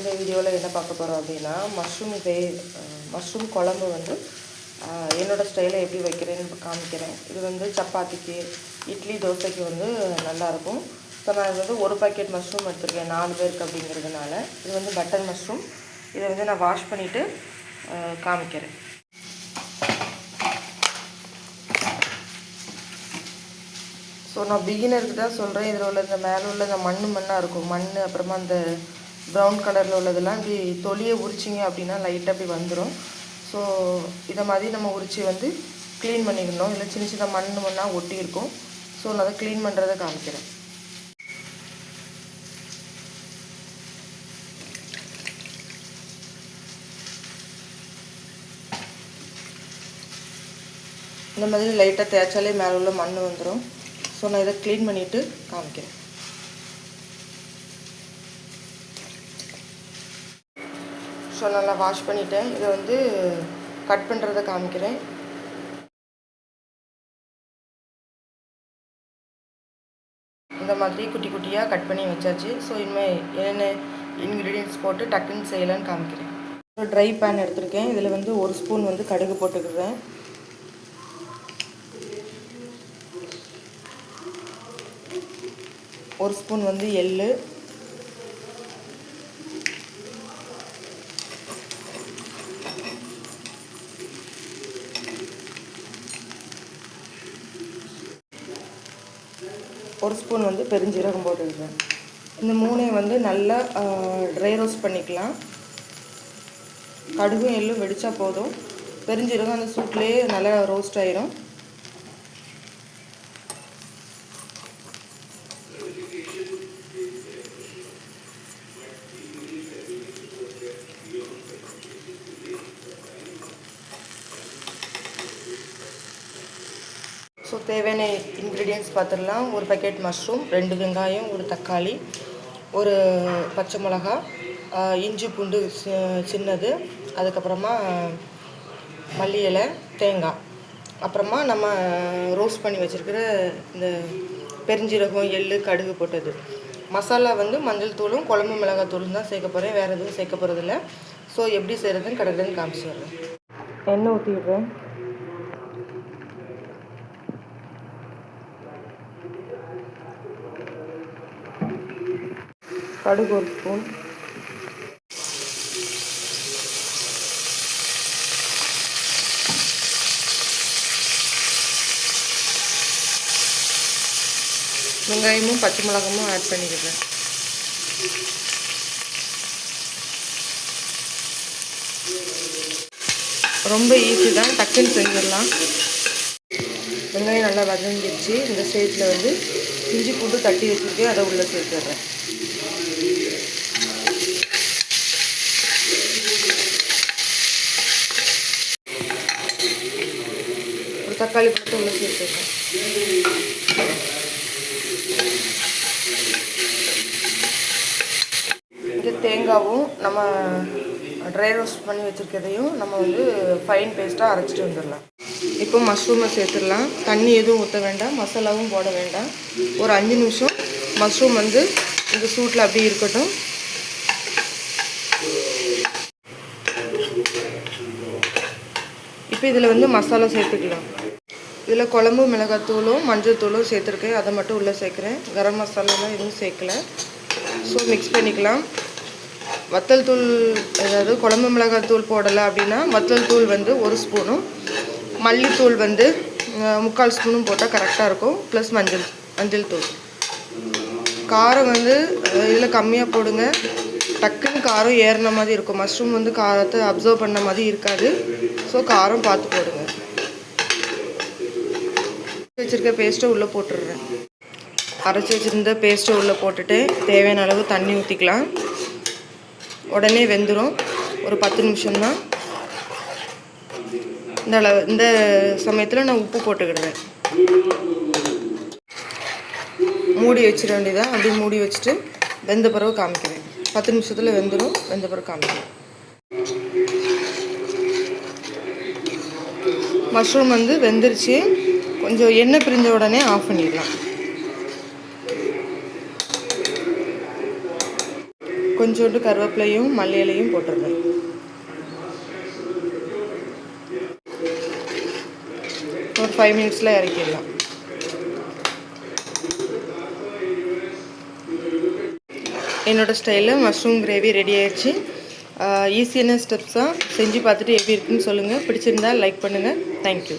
இந்த வீடியோவில் என்ன பார்க்க போகிறோம் அப்படின்னா மஷ்ரூம் வே மஷ்ரூம் குழம்பு வந்து என்னோடய ஸ்டைலை எப்படி வைக்கிறேன்னு காமிக்கிறேன். இது வந்து சப்பாத்திக்கு இட்லி தோசைக்கு வந்து நல்லாயிருக்கும் ஸோ நான் இது வந்து ஒரு பாக்கெட் மஷ்ரூம் எடுத்துருக்கேன் நாலு பேருக்கு அப்படிங்கிறதுனால. இது வந்து பட்டர் மஷ்ரூம் இதை வந்து நான் வாஷ் பண்ணிவிட்டு காமிக்கிறேன். ஸோ நான் பிகினருக்கு தான் சொல்கிறேன் இதில் உள்ள இந்த மேலே உள்ள இந்த மண் மண்ணாக இருக்கும். மண் அப்புறமா அந்த ப்ரௌன் கலரில் உள்ளதெல்லாம் இப்படி தொலியை உரிச்சிங்க அப்படின்னா லைட்டாக அப்படி வந்துடும் ஸோ இதை மாதிரி நம்ம உரித்து வந்து க்ளீன் பண்ணிக்கணும் இல்லை சின்ன சின்ன மண் மண்ணாக ஒட்டி இருக்கும் ஸோ நான் அதை க்ளீன் பண்ணுறதை காமிக்கிறேன். இந்த மாதிரி லைட்டாக தேய்ச்சாலே மேலே உள்ள மண் வந்துடும் ஸோ நான் இதை க்ளீன் பண்ணிவிட்டு காமிக்கிறேன். ஸோ நல்லா வாஷ் பண்ணிட்டேன். இதை வந்து கட் பண்ணுறதை காமிக்கிறேன். இந்த மாதிரி குட்டி குட்டியாக கட் பண்ணி வச்சாச்சு. ஸோ இனிமேல் என்னென்ன இன்க்ரீடியன்ஸ் போட்டு டக்குன்னு செய்யலான்னு காமிக்கிறேன். ட்ரை பேன் எடுத்திருக்கேன். இதில் வந்து ஒரு ஸ்பூன் வந்து கடுகு போட்டுக்கிறேன் ஒரு ஸ்பூன் வந்து எள்ளு. ஒரு ஸ்பூன் வந்து பெருஞ்சீரகம் போட்டுக்கிறேன் இந்த மூணையும் வந்து நல்லா ட்ரை ரோஸ்ட் பண்ணிக்கலாம். கடுகும் எள்ளும் வெடித்தா போதும். பெருஞ்சீரகம் அந்த சூட்லேயே நல்லா ரோஸ்ட் ஆயிரும். நமக்கு தேவையான இன்க்ரீடியன்ஸ் பார்த்துடலாம். ஒரு பேக்கெட் மஷ்ரூம் ரெண்டு வெங்காயம் ஒரு தக்காளி ஒரு பச்சை மிளகா இஞ்சி பூண்டு சின்னது அதுக்கப்புறமா மல்லி இலை தேங்காய். அப்புறமா நம்ம ரோஸ்ட் பண்ணி வச்சுருக்கிற இந்த பெருஞ்சீரகம் எள்ளு கடுகு போட்டது. மசாலா வந்து மஞ்சள் தூளும் குழம்பு மிளகாய் தூளும் தான் சேர்க்க போகிறேன் வேறு எதுவும் சேர்க்க போகிறதில்ல ஸோ எப்படி செய்கிறதுன்னு கடற்கன்னு காமிச்சு வர்றேன் எண்ணெய் ஊற்றி விடுறேன் கடுகு ஒரு ஸ்பூன். வெங்காயமும் பச்சை மிளகாமும் ஆட் பண்ணிக்கிறேன் ரொம்ப ஈஸி தான். டக்குன்னு செஞ்சிடலாம். வெங்காயம் நல்லா வதங்கிடுச்சு. இந்த ஸ்டேஜில் வந்து இஞ்சி பூண்டு தட்டி வச்சுருக்கேன் அதை உள்ளே சேர்த்துட்றேன். தக்காளி போட்டு உள்ள சேர்த்துருக்கேன் இது தேங்காவும் நம்ம ட்ரை ரோஸ்ட் பண்ணி வச்சுருக்கிறதையும் நம்ம வந்து ஃபைன் பேஸ்ட்டாக அரைச்சிட்டு வந்துடலாம். இப்போ மஷ்ரூமை சேர்த்துடலாம். தண்ணி எதுவும் ஊற்ற வேண்டாம். மசாலாவும் போட வேண்டாம். ஒரு அஞ்சு நிமிஷம் மஷ்ரூம் வந்து இந்த சூட்டில் அப்படியே இருக்கட்டும். இப்போ இதில் வந்து மசாலா சேர்த்துக்கலாம். இதில் குழம்பு மிளகாத்தூளும் மஞ்சள் தூளும் சேர்த்துருக்கேன். அதை மட்டும் உள்ளே சேர்க்குறேன். கரம் மசாலாலாம் எதுவும் சேர்க்கல. ஸோ மிக்ஸ் பண்ணிக்கலாம். வத்தல் தூள் அதாவது குழம்பு மிளகாத்தூள் போடலை அப்படின்னா வத்தல் தூள் வந்து ஒரு ஸ்பூனும் மல்லித்தூள் வந்து முக்கால் ஸ்பூனும் போட்டால் கரெக்டாக இருக்கும். ப்ளஸ் மஞ்சள் மஞ்சள் தூள். காரம் வந்து இதில் கம்மியாக போடுங்க. டக்குன்னு காரம் ஏறின மாதிரி இருக்கும். மஷ்ரூம் வந்து காரத்தை அப்சர்வ் பண்ண மாதிரி இருக்காது. ஸோ காரம் பார்த்து போடுங்க. வச்சுருக்க பேஸ்ட்டை உள்ளே போட்டுடுறேன். அரைச்சி வச்சுருந்த பேஸ்ட்டை உள்ளே போட்டுட்டு தேவையான அளவு தண்ணி ஊற்றிக்கலாம் உடனே வெந்துடும் ஒரு பத்து நிமிஷம்தான். இந்த அளவு இந்த சமயத்தில் நான் உப்பு போட்டுக்கிடுறேன் மூடி வச்சிட வேண்டியதான் அப்படியே மூடி வச்சுட்டு வெந்த பிறகு காமிக்கிறேன். பத்து நிமிஷத்தில் வெந்துடும் வெந்த பிறகு காமிக்கிறேன். மஷ்ரூம் வந்து வெந்துருச்சு. கொஞ்சம் எண்ணெய் பிரிஞ்ச உடனே ஆஃப் பண்ணிடலாம். கொஞ்சோண்டு கருவேப்பிலையும் மல்லி இலையும் ஒரு ஃபைவ் மினிட்ஸில் இறக்கிடலாம். என்னோடய ஸ்டைலில் மஷ்ரூம் கிரேவி ரெடி ஆயிடுச்சு ஈஸியான ஸ்டெப்ஸாக செஞ்சு பார்த்துட்டு எப்படி இருக்குன்னு சொல்லுங்கள் பிடிச்சிருந்தா லைக் பண்ணுங்கள் தேங்க்யூ